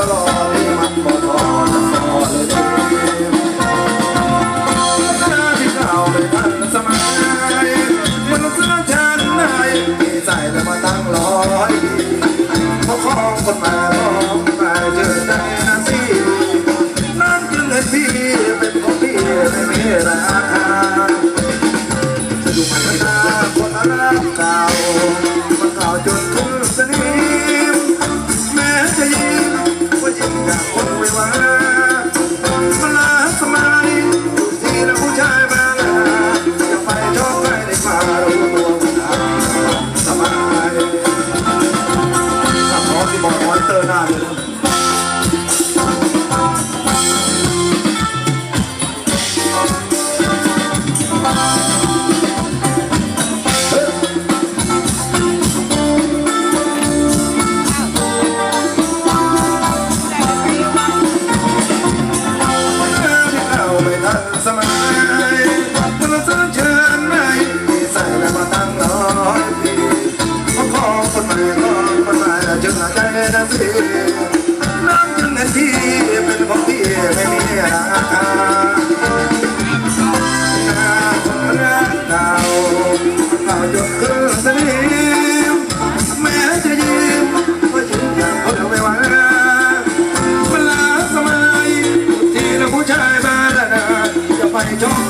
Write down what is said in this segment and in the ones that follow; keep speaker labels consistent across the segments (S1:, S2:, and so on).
S1: 올라가. นะพี่น้งนาทีป็นองพี่ไม่มีราคาคนรักเก่าเอายกขึ้นสนิมแม้จะยิ้มยิ้มอย่างคนไม่ไหวเวลาสมัยที่เราผู้ชายบ้านจะไปจ้อง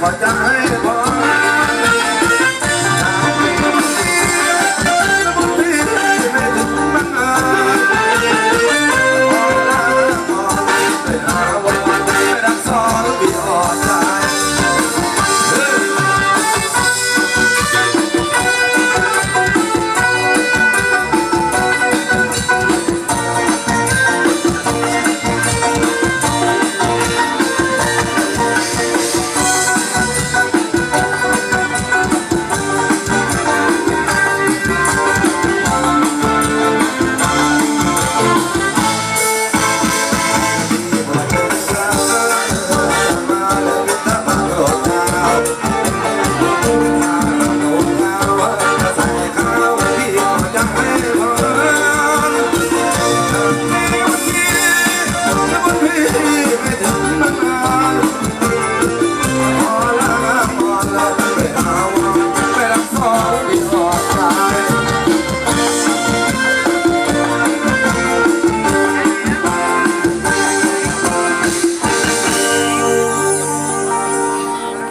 S1: 我家